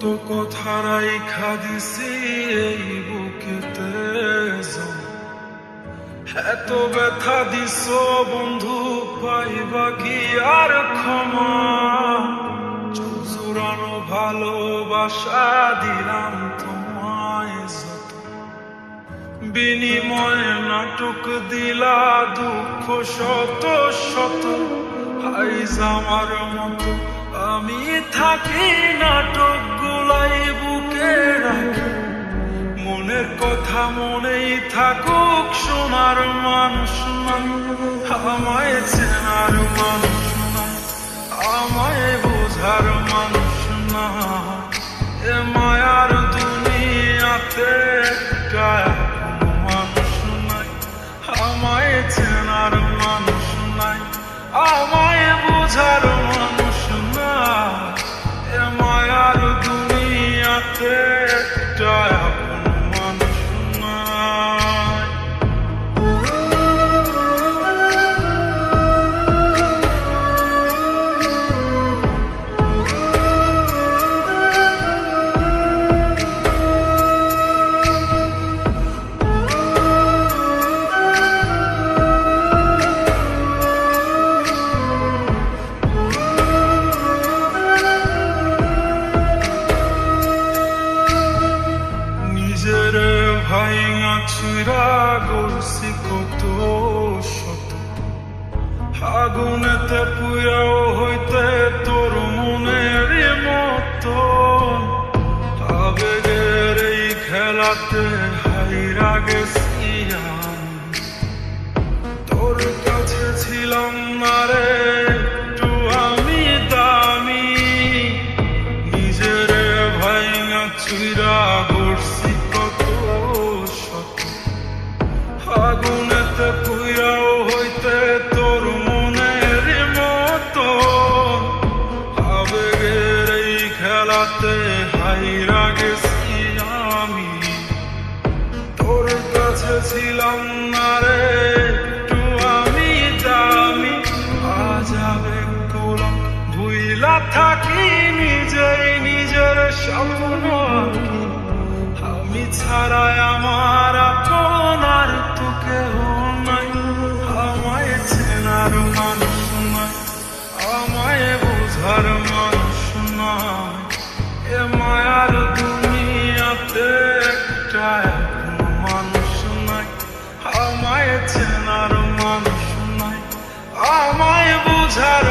কত কথা রাইখা দিছি এই বুকেতে এত ব্যথা দিস বন্ধু, পাইবা কি আর ক্ষমা? চুরানো ভালোবাসা দিলাম তোমায় বিনিময়ে নাটক দিলা দুঃখ শত শত। আইজ আমার মতো আমি থাকি নাটক গুলাই বুকে রাখি। মনের কথা মনেই থাকুক সোনার মানুষ আমায় চেনার মানুষ গলসি কত শত। আগুনেতে পুয়াও হইতে তোর মনের মতো। আবেগের এই খেলাতে হাইরা গেছি তোর কাছে ছিলাম না রে ছিলাম না রে একটু আমি দামি আজ আবেগ গোলাম ভুইলা থাকি, নিজেই নিজের স্বপ্ন আমি ছাড়াই আমার আমায় চেনার মানুষ নাই। আমায় বোঝার